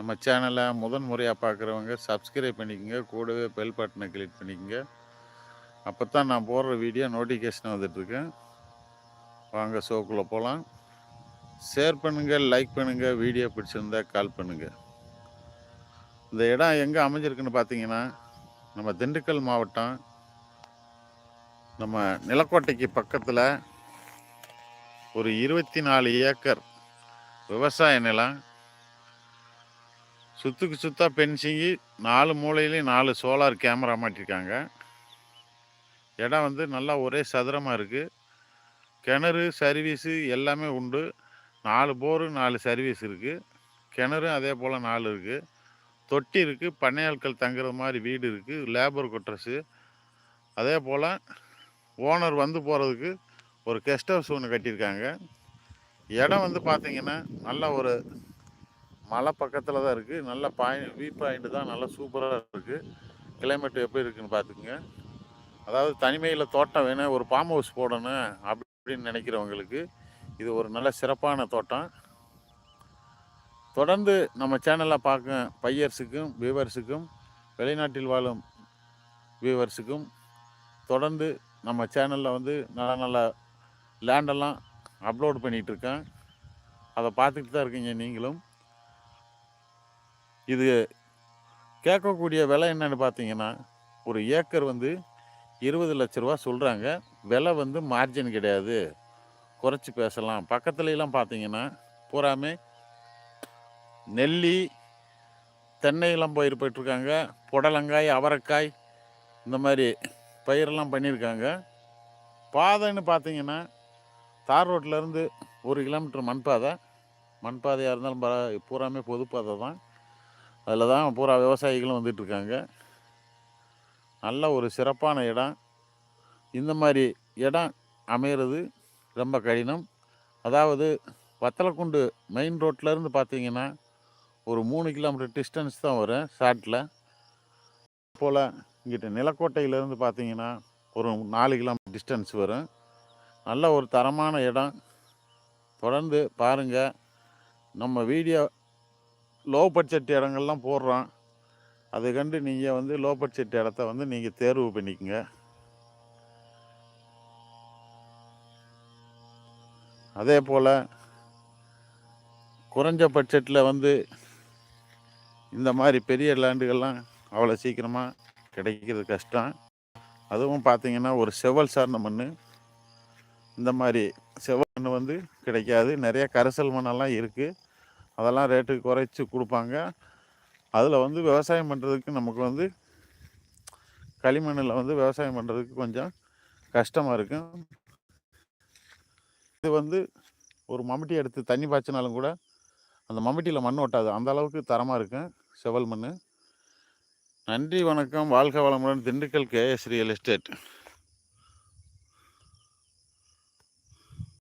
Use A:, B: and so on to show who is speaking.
A: நம்ம சேனலை முதன் முறையாக பார்க்குறவங்க சப்ஸ்கிரைப் பண்ணிக்கோங்க. கூடவே பெல் பட்டனை கிளிக் பண்ணிக்கோங்க. அப்போ தான் நான் போடுற வீடியோ நோட்டிஃபிகேஷன் வந்துட்டுருக்கேன் வாங்க ஷோக்குள்ளே போகலாம் ஷேர் பண்ணுங்கள் லைக் பண்ணுங்கள் வீடியோ பிடிச்சிருந்தா கால் பண்ணுங்கள் இந்த இடம் எங்கே அமைஞ்சிருக்குன்னு பார்த்தீங்கன்னா நம்ம திண்டுக்கல் மாவட்டம் நம்ம நிலக்கோட்டைக்கு பக்கத்தில் ஒரு இருபத்தி நாலு ஏக்கர் விவசாய நிலம் சுற்றுக்கு சுத்தா பென்சிங்கி நாலு மூலையிலையும் நாலு சோலார் கேமரா மாட்டியிருக்காங்க இடம் வந்து நல்லா ஒரே சதுரமாக இருக்குது கிணறு சர்வீஸு எல்லாமே உண்டு. நாலு போரு நாலு சர்வீஸ் இருக்குது கிணறும் அதே போல் நாலு இருக்குது தொட்டி இருக்குது பண்ணையாட்கள் தங்குற மாதிரி வீடு இருக்குது லேபர் குட்ரஸு அதே போல் ஓனர் வந்து போகிறதுக்கு ஒரு கெஸ்ட் ஹவுஸ் ஒன்று கட்டியிருக்காங்க. இடம் வந்து பார்த்திங்கன்னா நல்ல ஒரு மலை பக்கத்தில் தான் இருக்குது நல்ல பாயிண்ட் வியூ பாயிண்ட் தான் நல்லா சூப்பராக இருக்குது கிளைமேட் எப்படி இருக்குன்னு பார்த்துக்குங்க அதாவது தனிமையில் தோட்டம் வேணும் ஒரு ஃபார்ம் ஹவுஸ் போடணும் அப்படின்னு நினைக்கிறவங்களுக்கு இது ஒரு நல்ல சிறப்பான தோட்டம். தொடர்ந்து நம்ம சேனலில் பார்க்க பையர்ஸுக்கும் வியூவர்ஸுக்கும் வெளிநாட்டில் வாழும் வியூவர்ஸுக்கும் தொடர்ந்து நம்ம சேனலில் வந்து நல்ல நல்ல லேண்டெல்லாம் அப்லோட் பண்ணிகிட்ருக்கேன் அதை பார்த்துக்கிட்டு தான் இருக்கீங்க நீங்களும். இது கேட்கக்கூடிய விலை என்னன்னு பார்த்தீங்கன்னா ஒரு ஏக்கர் வந்து இருபது லட்ச ரூபா சொல்கிறாங்க விலை வந்து மார்ஜின் கிடையாது. குறைச்சி பேசலாம். பக்கத்துலலாம் பார்த்தீங்கன்னா பூராமே நெல்லி தென்னையெல்லாம் பயிர் போயிட்டுருக்காங்க. புடலங்காய் அவரைக்காய் இந்த மாதிரி பயிரெல்லாம் பண்ணியிருக்காங்க. பாதைன்னு பார்த்தீங்கன்னா தார் ரோட்டிலேருந்து ஒரு கிலோமீட்டர் மண் பாதை மண் பாதையாக இருந்தாலும் பூராமே பொது பாதை தான். அதில் தான் பூரா விவசாயிகளும் வந்துட்டுருக்காங்க நல்ல ஒரு சிறப்பான இடம். இந்த மாதிரி இடம் அமையிறது ரொம்ப கடினம். அதாவது வத்தலக்குண்டு மெயின் ரோட்லேருந்து பார்த்தீங்கன்னா ஒரு மூணு கிலோமீட்டர் டிஸ்டன்ஸ் தான் வரும் ஷார்ட்டில் போல் இங்கிட்ட நிலக்கோட்டையிலேருந்து பார்த்தீங்கன்னா ஒரு நாலு கிலோமீட்டர் டிஸ்டன்ஸ் வரும். நல்ல ஒரு தரமான இடம். தொடர்ந்து பாருங்கள் நம்ம வீடியோ லோ பட்ஜெட் இடங்கள்லாம் போடுறோம். அது கண்டு நீங்கள் வந்து லோ பட்ஜெட் இடத்த வந்து நீங்கள் தேர்வு பண்ணிக்கோங்க. அதே போல் குறைஞ்ச பட்ஜெட்டில் வந்து இந்த மாதிரி பெரிய லேண்டுகள்லாம் அவ்வளோ சீக்கிரமாக கிடைக்கிறது கஷ்டம். அதுவும் பார்த்தீங்கன்னா ஒரு செவல் சார்ந்த மண் இந்த மாதிரி செவல் மண் வந்து கிடைக்காது. நிறைய கரைசல் மண்ணெல்லாம் இருக்குது அதெல்லாம் ரேட்டு குறைச்சி கொடுப்பாங்க. அதில் வந்து விவசாயம் பண்ணுறதுக்கு நமக்கு வந்து களிமண்ணில் வந்து விவசாயம் பண்ணுறதுக்கு கொஞ்சம் கஷ்டமாக இருக்கும் இது வந்து ஒரு மம்முட்டி எடுத்து தண்ணி பாய்ச்சினாலும் கூட அந்த மம்முட்டியில் மண் ஒட்டாது. அந்த அளவுக்கு தரமாக இருக்கும் செவல் மண் நன்றி வணக்கம். வாழ்க வளமுடன் திண்டுக்கல் கேஎஸ் ரியல் எஸ்டேட்.